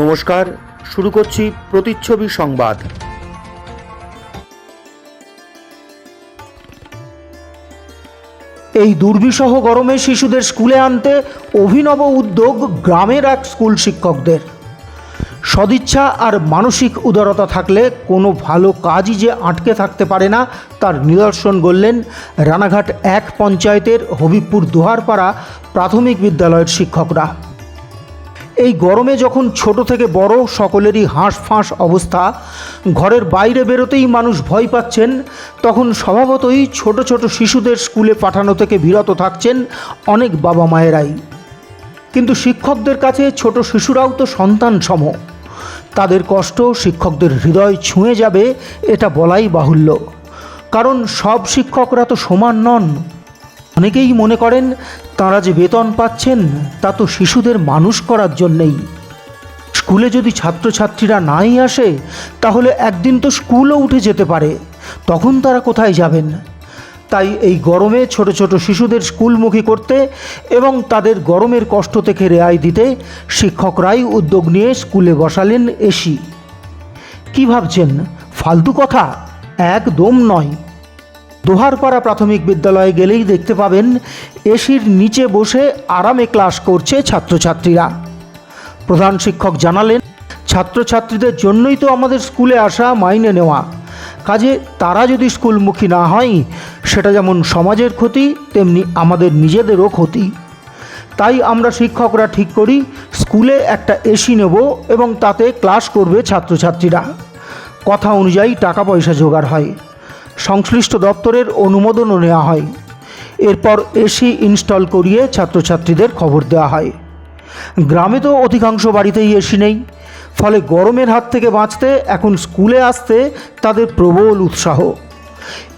নমস্কার, শুরু করছি প্রতিচ্ছবি সংবাদ। এই দুর্বিষহ গরমে শিশুদের স্কুলে আনতে অভিনব উদ্যোগ গ্রামের এক স্কুল শিক্ষকদের। সদিচ্ছা আর মানসিক উদারতা থাকলে কোনো ভালো কাজই যে আটকে থাকতে পারে না, তার নিদর্শন করলেন রানাঘাট এক পঞ্চায়েতের হবিবপুর দুহারপাড়া প্রাথমিক বিদ্যালয়ের শিক্ষকরা। এই গরমে যখন ছোট থেকে বড় সকলেরই হাঁসফাঁস অবস্থা, ঘরের বাইরে বেরোতেই মানুষ ভয় পাচ্ছেন, তখন স্বভাবতই ছোট ছোট শিশুদের স্কুলে পাঠানো থেকে বিরত থাকছেন অনেক বাবা মায়েরাই। কিন্তু শিক্ষকদের কাছে ছোট শিশুরাও তো সন্তান সম তাদের কষ্ট শিক্ষকদের হৃদয় ছুঁয়ে যাবে, এটা বলাই বাহুল্য। কারণ সব শিক্ষকরা তো সমান নন। অনেকেই মনে করেন তাঁরা যে বেতন পাচ্ছেন, তা তো শিশুদের মানুষ করার জন্যেই। স্কুলে যদি ছাত্রছাত্রীরা নাই আসে, তাহলে একদিন তো স্কুলও উঠে যেতে পারে। তখন তারা কোথায় যাবেন? তাই এই গরমে ছোট ছোট শিশুদের স্কুলমুখী করতে এবং তাদের গরমের কষ্ট থেকে রেহাই দিতে শিক্ষকরাই উদ্যোগ নিয়ে স্কুলে বসালেন এসি। কি ভাবছেন? ফালতু কথা? একদম নয়। দোহারপাড়া প্রাথমিক বিদ্যালয়ে গেলেই দেখতে পাবেন, এসির নিচে বসে আরামে ক্লাস করছে ছাত্রছাত্রীরা। প্রধান শিক্ষক জানালেন, ছাত্রছাত্রীদের জন্যই তো আমাদের স্কুলে আসা, মাইনে নেওয়া। কাজে তারা যদি স্কুলমুখী না হয়, সেটা যেমন সমাজের ক্ষতি, তেমনি আমাদের নিজেদেরও ক্ষতি। তাই আমরা শিক্ষকরা ঠিক করি, স্কুলে একটা এসি নেব এবং তাতে ক্লাস করবে ছাত্রছাত্রীরা। কথা অনুযায়ী টাকা পয়সা জোগাড় হয়। সংশ্লিষ্ট দপ্তরের অনুমোদনও নেওয়া হয়। এরপর এসি ইনস্টল করিয়ে ছাত্রছাত্রীদের খবর দেওয়া হয়। গ্রামে তো অধিকাংশ বাড়িতেই এসি নেই। ফলে গরমের হাত থেকে বাঁচতে এখন স্কুলে আসতে তাদের প্রবল উৎসাহ।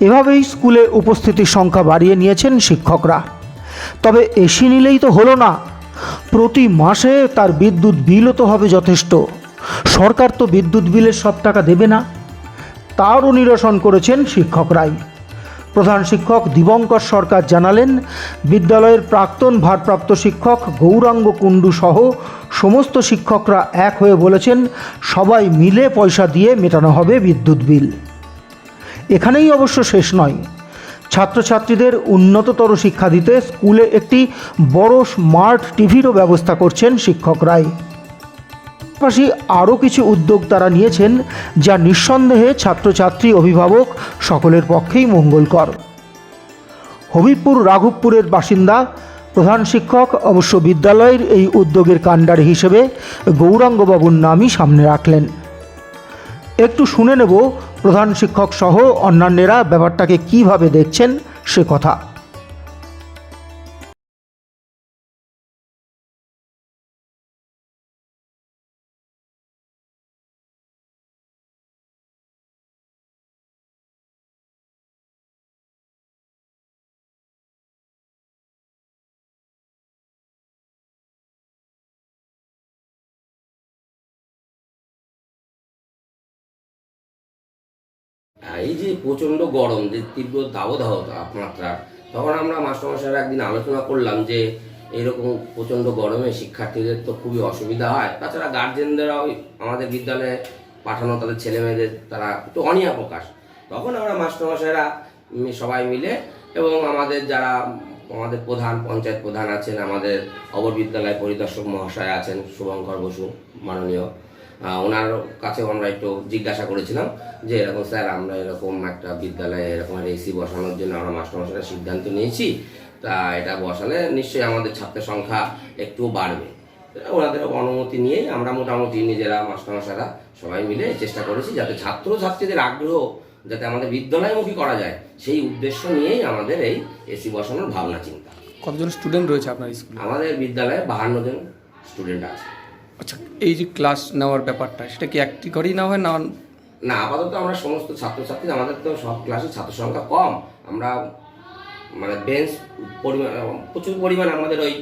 এভাবেই স্কুলে উপস্থিতির সংখ্যা বাড়িয়ে নিয়েছেন শিক্ষকরা। তবে এসি নিলেই তো হলো না। প্রতি মাসে তার বিদ্যুৎ বিলও তো হবে যথেষ্ট। সরকার তো বিদ্যুৎ বিলের সব টাকা দেবে না। তারও নিরসন করেছেন শিক্ষকরাই প্রধান শিক্ষক দিবঙ্কর সরকার জানালেন, বিদ্যালয়ের প্রাক্তন ভারপ্রাপ্ত শিক্ষক গৌরাঙ্গ কুণ্ডু সহ সমস্ত শিক্ষকরা এক হয়ে বলেছেন, সবাই মিলে পয়সা দিয়ে মেটানো হবে বিদ্যুৎ বিল। এখানেই অবশ্য শেষ নয়। ছাত্রছাত্রীদের উন্নততর শিক্ষা দিতে স্কুলে একটি বড় স্মার্ট টিভিরও ব্যবস্থা করছেন শিক্ষকরাই পাশাপাশি আরও কিছু উদ্যোগ তারা নিয়েছেন, যা নিঃসন্দেহে ছাত্রছাত্রী, অভিভাবক সকলের পক্ষেই মঙ্গলকর। হবিবপুর রাঘবপুরের বাসিন্দা, প্রধান শিক্ষক, অবশ্য বিদ্যালয়ের এই উদ্যোগের কাণ্ডার হিসেবে গৌরাঙ্গবাবুর নামই সামনে রাখলেন। একটু শুনে নেব প্রধান শিক্ষক সহ অন্যান্যরা ব্যাপারটাকে কীভাবে দেখছেন সে কথা। এই যে প্রচণ্ড গরম, যে তীব্র দাবদাহ তাপমাত্রা তখন আমরা মাস্টারমশাইরা একদিন আলোচনা করলাম যে এরকম প্রচণ্ড গরমে শিক্ষার্থীদের তো খুবই অসুবিধা হয়। তাছাড়া গার্জেনদেরাও আমাদের বিদ্যালয়ে পাঠানো তাদের ছেলে মেয়েদের তারা একটু অনিয়া প্রকাশ। তখন আমরা মাস্টারমশাইরা সবাই মিলে এবং আমাদের যারা, আমাদের প্রধান, পঞ্চায়েত প্রধান আছেন, আমাদের অবর বিদ্যালয় পরিদর্শক মহাশয় আছেন, শুভঙ্কর বসু, মাননীয়। ওনার কাছেও আমরা একটু জিজ্ঞাসা করেছিলাম যে এরকম স্যার আমরা এরকম একটা বিদ্যালয়ে এরকম এসি বসানোর জন্য আমরা মাস্টারমশাইরা সিদ্ধান্ত নিয়েছি। তা এটা বসালে নিশ্চয়ই আমাদের ছাত্রের সংখ্যা একটু বাড়বে। ওনাদের অনুমতি নিয়েই আমরা মোটামুটি নিজেরা মাস্টারমশাইরা সবাই মিলে চেষ্টা করেছি যাতে ছাত্র ছাত্রীদের আগ্রহ যাতে আমাদের বিদ্যালয়মুখী করা যায় সেই উদ্দেশ্য নিয়েই আমাদের এই এসি বসানোর ভাবনা চিন্তা। কতজন স্টুডেন্ট রয়েছে আপনার স্কুলে আমাদের বিদ্যালয়ে বাহান্ন জন স্টুডেন্ট আছে। আচ্ছা এই যে ক্লাস নেওয়ার ব্যাপারটা, সেটা কি একটি করেই নেওয়া হয় না না, আপাতত আমরা সমস্ত ছাত্রছাত্রী, আমাদের তো সব ক্লাসে ছাত্র সংখ্যা কম। আমরা মানে বেঞ্চ পরিমাণ, প্রচুর পরিমাণ আমাদের ওই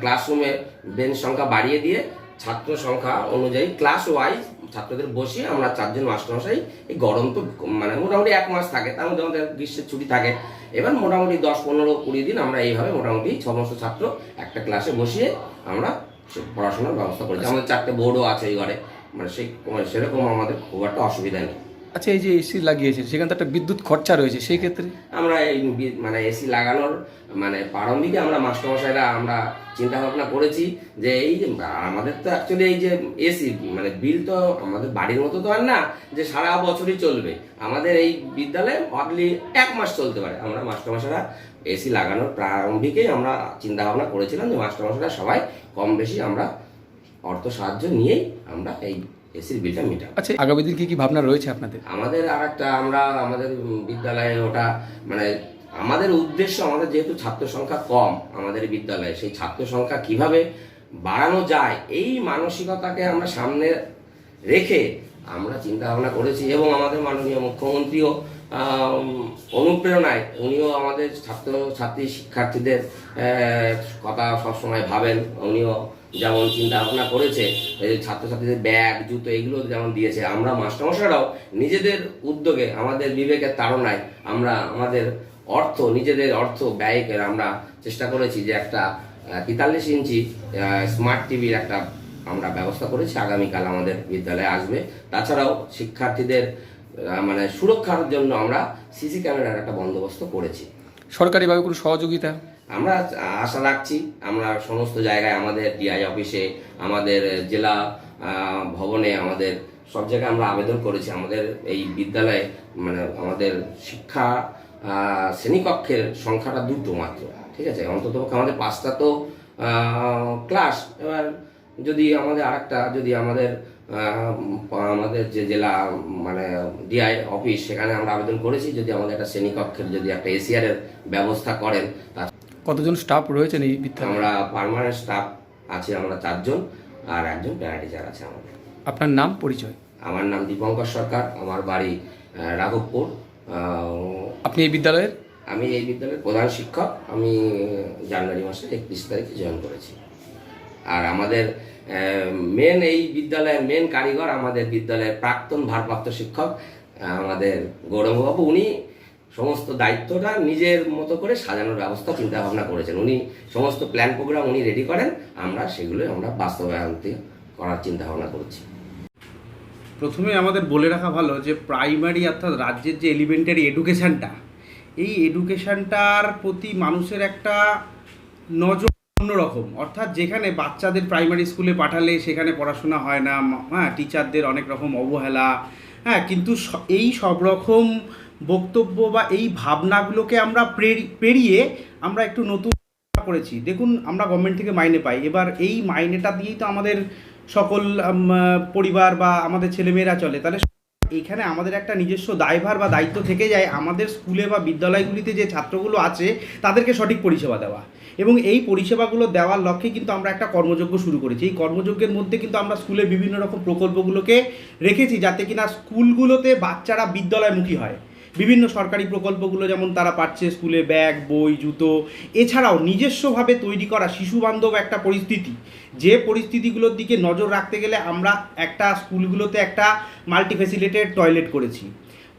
ক্লাসরুমে বেঞ্চ সংখ্যা বাড়িয়ে দিয়ে ছাত্র সংখ্যা অনুযায়ী ক্লাস ওয়াইজ ছাত্রদের বসিয়ে আমরা চারজন মাস্টারমশাই, এই গরম তো মানে মোটামুটি এক মাস থাকে, তার মধ্যে আমাদের গ্রীষ্মের ছুটি থাকে। এবার মোটামুটি দশ, পনেরো, কুড়ি দিন আমরা এইভাবে মোটামুটি সমস্ত ছাত্র একটা ক্লাসে বসিয়ে আমরা পড়াশোনার ব্যবস্থা করেছি। আমাদের চারটে বোর্ডও আছে এই ঘরে। মানে সেই সেরকম আমাদের খুব একটা অসুবিধা নেই। আচ্ছা এই যে এসি লাগিয়েছে সেখানে তো একটা বিদ্যুৎ খরচা রয়েছে সেই ক্ষেত্রে? আমরা এই মানে এসি লাগানোর মানে প্রারম্ভিকে আমরা মাস্টারমশাইরা আমরা চিন্তা ভাবনা করেছি যে এই যে আমাদের তো অ্যাকচুয়ালি এই যে এসি মানে বিল তো আমাদের বাড়ির মতো তো আর না যে সারা বছরই চলবে। আমাদের এই বিদ্যালয়ে অনলি এক মাস চলতে পারে। আমরা মাস্টারমশাইরা এসি লাগানোর প্রারম্ভিকেই আমরা চিন্তা ভাবনা করেছিলাম যে মাস্টারমশাইরা সবাই কম বেশি আমরা অর্থ সাহায্য নিয়েই আমরা এই এসির বিলটা মেটাবো। আচ্ছা আগামী দিন কি কি ভাবনা রয়েছে আপনাদের? আমাদের আর একটা আমরা আমাদের বিদ্যালয়ে ওটা মানে আমাদের উদ্দেশ্য আমাদের যেহেতু ছাত্র সংখ্যা কম আমাদের বিদ্যালয়ে সেই ছাত্র সংখ্যা কীভাবে বাড়ানো যায় এই মানসিকতাকে আমরা সামনে রেখে আমরা চিন্তা ভাবনা করেছি এবং আমাদের মাননীয় মুখ্যমন্ত্রীও অনুপ্রেরণায় উনিও আমাদের ছাত্র, ছাত্রী, শিক্ষার্থীদের কথা সবসময় ভাবেন। উনিও যেমন চিন্তা ভাবনা করেছে ছাত্রছাত্রীদের ব্যাগ, জুতো, এগুলো যেমন দিয়েছে, আমরা মাস্টারমশাইরাও নিজেদের উদ্যোগে, আমাদের বিবেকের তাড়নায় আমরা আমাদের অর্থ, নিজেদের অর্থ ব্যয় করে আমরা চেষ্টা করেছি যে একটা তেতাল্লিশ ইঞ্চি স্মার্ট টিভির একটা আমরা ব্যবস্থা করেছি। আগামীকাল আমাদের বিদ্যালয়ে আসবে। তাছাড়াও শিক্ষার্থীদের মানে সুরক্ষার জন্য আমরা সিসি ক্যামেরার একটা বন্দোবস্ত করেছি। সরকারিভাবে কোনো সহযোগিতা? আমরা আশা রাখছি আমরা সমস্ত জায়গায় আমাদের ডিআই অফিসে আমাদের জেলা ভবনে আমাদের সব জায়গায় আমরা আবেদন করেছি। আমাদের এই বিদ্যালয়ে মানে আমাদের শিক্ষা শ্রেণীকক্ষের সংখ্যাটা দুটো মাত্র ঠিক আছে? অন্তত আমাদের পাঁচটা তো ক্লাস এবার যদি আমাদের আরেকটা যদি আমাদের আমাদের যে জেলা মানে ডিআই অফিস সেখানে আমরা আবেদন করেছি যদি আমাদের একটা শ্রেণীকক্ষের যদি একটা এসিআরের ব্যবস্থা করেন তা কতজন স্টাফ রয়েছেন এই বিদ্যালয়ে? আমরা পার্মানেন্ট স্টাফ আছে আমরা চারজন আর একজন প্যারা টিচার আছে আমাদের। আপনার নাম পরিচয়? আমার নাম দীপঙ্কর সরকার আমার বাড়ি রাঘবপুর আপনি এই বিদ্যালয়ের? আমি এই বিদ্যালয়ের প্রধান শিক্ষক আমি জানুয়ারি মাসের একত্রিশ তারিখে জয়েন করেছি। আর আমাদের মেন এই বিদ্যালয়ের মেন কারিগর আমাদের বিদ্যালয়ের প্রাক্তন ভারপ্রাপ্ত শিক্ষক আমাদের গৌরববাবু। উনি সমস্ত দায়িত্বটা নিজের মতো করে সাজানোর ব্যবস্থা চিন্তা ভাবনা করেছেন। উনি সমস্ত প্ল্যান প্রোগ্রাম উনি রেডি করেন। আমরা সেগুলো আমরা বাস্তবায়ন করার চিন্তা ভাবনা করছি। প্রথমে আমাদের বলে রাখা ভালো যে প্রাইমারি অর্থাৎ রাজ্যের যে এলিমেন্টারি এডুকেশনটা এই এডুকেশনটার প্রতি মানুষের একটা নজর অন্যরকম। অর্থাৎ যেখানে বাচ্চাদের প্রাইমারি স্কুলে পাঠালে সেখানে পড়াশোনা হয় না হ্যাঁ টিচারদের অনেক রকম অবহেলা হ্যাঁ কিন্তু এই সব রকম বক্তব্য বা এই ভাবনাগুলোকে আমরা পেরিয়ে আমরা একটু নতুন করেছি। দেখুন, আমরা গভর্নমেন্ট থেকে মাইনে পাই। এবার এই মাইনেটা দিয়েই তো আমাদের সকল পরিবার বা আমাদের ছেলেমেয়েরা চলে। তাহলে এইখানে আমাদের একটা নিজস্ব দায়ভার বা দায়িত্ব থেকে যায়, আমাদের স্কুলে বা বিদ্যালয়গুলিতে যে ছাত্রগুলো আছে, তাদেরকে সঠিক পরিষেবা দেওয়া। এবং এই পরিষেবাগুলো দেওয়ার লক্ষ্যে কিন্তু আমরা একটা কর্মযজ্ঞ শুরু করেছি। এই কর্মযজ্ঞের মধ্যে কিন্তু আমরা স্কুলে বিভিন্ন রকম প্রকল্পগুলোকে রেখেছি যাতে কিনা স্কুলগুলোতে বাচ্চারা বিদ্যালয়মুখী হয়। বিভিন্ন সরকারি প্রকল্পগুলো যেমন তারা পাচ্ছে, স্কুলে ব্যাগ, বই, জুতো। এছাড়াও নিজস্বভাবে তৈরি করা শিশু বান্ধব একটা পরিস্থিতি। যে পরিস্থিতিগুলোর দিকে নজর রাখতে গেলে আমরা একটা স্কুলগুলোতে একটা মাল্টিফেসিলেটেড টয়লেট করেছি।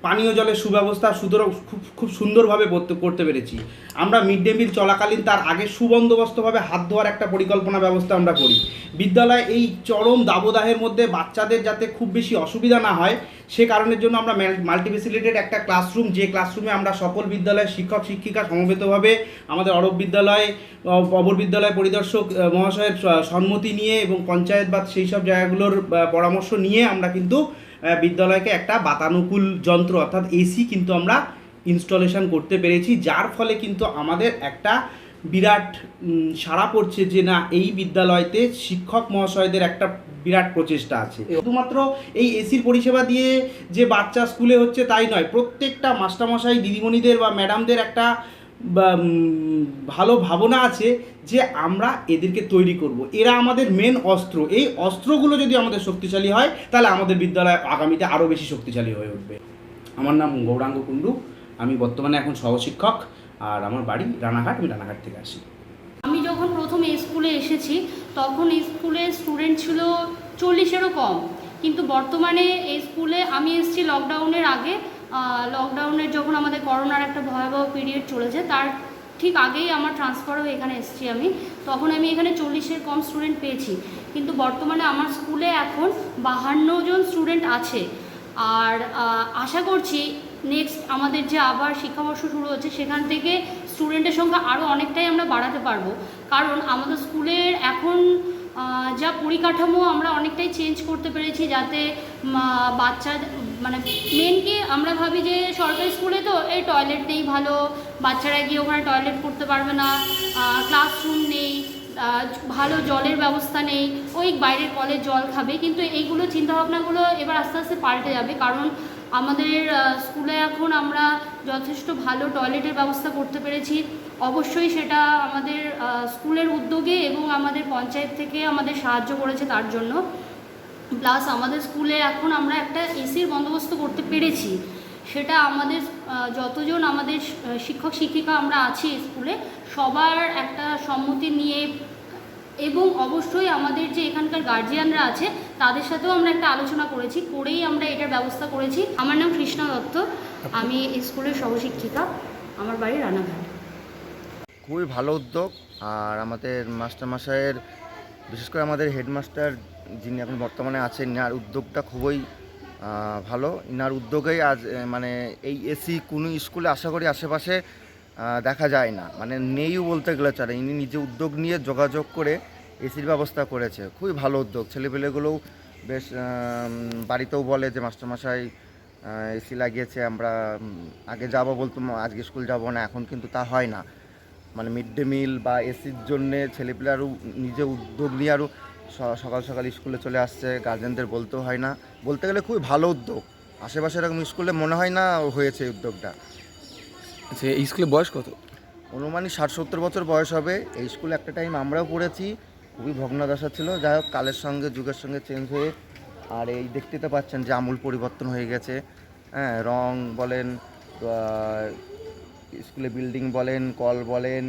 পানীয় জলের সুব্যবস্থা সুতরাং খুব খুব সুন্দরভাবে করতে পেরেছি। আমরা মিড ডে মিল চলাকালীন তার আগে সুবন্দোবস্তভাবে হাত ধোয়ার একটা পরিকল্পনা ব্যবস্থা আমরা করি। বিদ্যালয়ে এই চরম দাবদাহের মধ্যে বাচ্চাদের যাতে খুব বেশি অসুবিধা না হয়, সে কারণের জন্য আমরা মাল্টি ফেসিলিটেড একটা ক্লাসরুম যে ক্লাসরুমে আমরা সকল বিদ্যালয়ের শিক্ষক, শিক্ষিকা সমবেতভাবে আমাদের অরব বিদ্যালয় অ- অপর বিদ্যালয় পরিদর্শক মহাশয়ের সম্মতি নিয়ে এবং পঞ্চায়েত বা সেই সব জায়গাগুলোর পরামর্শ নিয়ে আমরা কিন্তু বিদ্যালয়কে একটা বাতানুকূল যন্ত্র, অর্থাৎ এসি কিন্তু আমরা ইনস্টলেশন করতে পেরেছি, যার ফলে কিন্তু আমাদের একটা বিরাট সাড়া পড়ছে যে না, এই বিদ্যালয়তে শিক্ষক মহাশয়দের একটা বিরাট প্রচেষ্টা আছে। শুধুমাত্র এই এসির পরিষেবা দিয়ে যে বাচ্চা স্কুলে হচ্ছে তাই নয়, প্রত্যেকটা মাস্টারমশাই, দিদিমণিদের বা ম্যাডামদের একটা ভালো ভাবনা আছে যে আমরা এদেরকে তৈরি করব। এরা আমাদের মেন অস্ত্র। এই অস্ত্রগুলো যদি আমাদের শক্তিশালী হয়, তাহলে আমাদের বিদ্যালয় আগামীতে আরও বেশি শক্তিশালী হয়ে উঠবে। আমার নাম গৌরাঙ্গ কুণ্ডু। আমি বর্তমানে এখন সহশিক্ষক। আর আমার বাড়ি রানাঘাট। আমি রানাঘাট থেকে আসি। আমি যখন প্রথম স্কুলে এসেছি, তখন স্কুলে স্টুডেন্ট ছিল চল্লিশেরও কম। কিন্তু বর্তমানে এই স্কুলে আমি এসেছি লকডাউনের আগে লকডাউনের যখন আমাদের করোনার একটা ভয়াবহ পিরিয়ড চলেছে, তার ঠিক আগেই আমার ট্রান্সফার হয়ে এখানে এসেছি আমি। তখন আমি এখানে চল্লিশের কম স্টুডেন্ট পেয়েছি। কিন্তু বর্তমানে আমার স্কুলে এখন বাহান্ন জন স্টুডেন্ট আছে। আর আশা করছি নেক্সট আমাদের যে আবার শিক্ষাবর্ষ শুরু হচ্ছে, সেখান থেকে স্টুডেন্টের সংখ্যা আরও অনেকটাই আমরা বাড়াতে পারব। কারণ আমাদের স্কুলের এখন যা পরিকাঠামো আমরা অনেকটাই চেঞ্জ করতে পেরেছি যাতে বাচ্চা মানে মেন কি আমরা ভাবি যে সরকারি স্কুলে তো এই টয়লেট নেই ভালো, বাচ্চারা গিয়ে ওখানে টয়লেট করতে পারবে না ক্লাসরুম নেই ভালো জলের ব্যবস্থা নেই, ওই বাইরের কলের জল খাবে, কিন্তু এইগুলো চিন্তাভাবনাগুলো এবার আস্তে আস্তে পাল্টে যাবে, কারণ আমাদের স্কুলে এখন আমরা যথেষ্ট ভালো টয়লেটের ব্যবস্থা করতে পেরেছি। অবশ্যই সেটা আমাদের স্কুলের উদ্যোগে এবং আমাদের পঞ্চায়েত থেকে আমাদের সাহায্য করেছে তার জন্য। প্লাস আমাদের স্কুলে এখন আমরা একটা এসির বন্দোবস্ত করতে পেরেছি। সেটা আমাদের যতজন আমাদের শিক্ষক, শিক্ষিকা আমরা আছি স্কুলে, সবার একটা সম্মতি নিয়ে এবং অবশ্যই আমাদের যে এখানকার গার্জিয়ানরা আছে, তাদের সাথেও আমরা একটা আলোচনা করেছি, করেই আমরা এটার ব্যবস্থা করেছি। আমার নাম কৃষ্ণা দত্ত, আমি স্কুলের সহশিক্ষিকা। আমার বাড়ি রানাঘাট। খুবই ভালো উদ্যোগ। আর আমাদের মাস্টারমশাইয়ের, বিশেষ করে আমাদের হেডমাস্টার যিনি এখন বর্তমানে আছেন, ইনার উদ্যোগটা খুবই ভালো। ইনার উদ্যোগেই আজ মানে এই এসি কোনো স্কুলে আশা করি আশেপাশে দেখা যায় না। মানে নেইও বলতে গেলে চলে, ইনি নিজে উদ্যোগ নিয়ে যোগাযোগ করে এসির ব্যবস্থা করেছে। খুবই ভালো উদ্যোগ। ছেলেপেলেগুলোও বেশ বাড়িতেও বলে যে, মাস্টারমশাই এসি লাগিয়েছে, আমরা আগে যাব বলতো, আজকে স্কুল যাব না, এখন কিন্তু তা হয় না। মানে মিড ডে মিল বা এসির জন্যে ছেলেপিলে আরও নিজে উদ্যোগ নিয়ে আরও সকাল সকাল স্কুলে চলে আসছে। গার্জেনদের বলতেও হয় না। বলতে গেলে খুবই ভালো উদ্যোগ। আশেপাশে এরকম স্কুলে মনে হয় না হয়েছে এই উদ্যোগটা। আচ্ছা এই স্কুলের বয়স কত? অনুমানিক ষাট সত্তর বছর বয়স হবে। এই স্কুলে একটা টাইম আমরাও পড়েছি। খুবই ভগ্নদশা ছিল। যাই হোক কালের সঙ্গে যুগের সঙ্গে চেঞ্জ হয়ে আর এই দেখতে তো পাচ্ছেন যে আমূল পরিবর্তন হয়ে গেছে। হ্যাঁ রং বলেন স্কুলে বিল্ডিং বলেন কল বলেন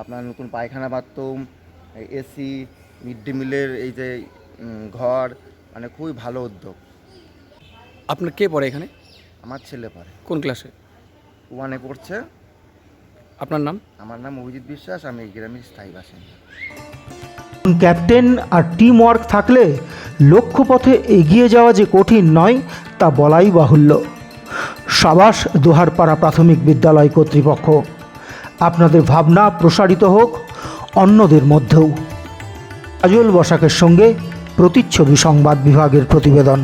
আপনার নতুন পায়খানা বাথরুম এসি মিড ডে মিলের এই যে ঘর মানে খুবই ভালো উদ্যোগ। আপনার কে পড়ে এখানে? আমার ছেলে পড়ে। কোন ক্লাসে? ওয়ানে পড়ছে। আপনার নাম? আমার নাম অভিজিৎ বিশ্বাস আমি এই গ্রামের স্থায়ী বাসিন্দা। ক্যাপ্টেন আর টিম ওয়ার্ক থাকলে লক্ষ্যপথে এগিয়ে যাওয়া যে কঠিন নয় তা বলাই বাহুল্য। সাবাস দোহারপাড়া প্রাথমিক বিদ্যালয় কর্তৃপক্ষ। আপনাদের ভাবনা প্রসারিত হোক, অন্যদের মধ্যেও। কাজল বসাকের সঙ্গে প্রতিচ্ছবি সংবাদ বিভাগের প্রতিবেদন।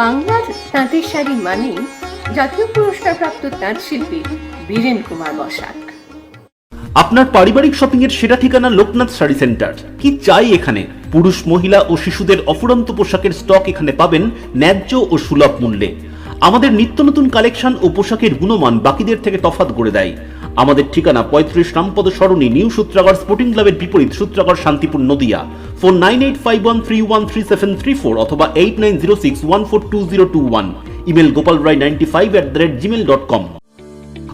বাংলার তাঁতের শাড়ি মানেই জাতীয় পুরস্কারপ্রাপ্ত তাঁত শিল্পী বীরেন কুমার বসাক। আপনার পারিবারিক শপিং এর সেরা ঠিকানা লোকনাথ শাড়ি সেন্টার কি চাই এখানে? পুরুষ, মহিলা ও শিশুদের অফুরন্ত পোশাকের স্টক এখানে পাবেন ন্যায্য ও সুলভ মূল্যে। আমাদের নিত্য নতুন কালেকশন ও পোশাকের গুণমান বাকিদের থেকে তফাৎ করে দেয়। আমাদের ঠিকানা পঁয়ত্রিশ রামপদ সরণি, নিউ সূত্রাগড় স্পোর্টিং ক্লাবের বিপরীত Sutragarh Santipur Nadia. Phone nine eight five one three one three seven three four অথবা eight nine zero six one four two zero two one. Email Gopal Roy ninety five at the rate Gmail dot com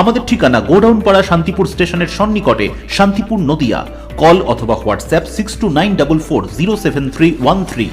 আমাদের ঠিকানা godown পাড়া শান্তিপুর স্টেশনের সন্নিকটে Shantipur Nadia. Call অথবা WhatsApp six two nine double four zero seven three one three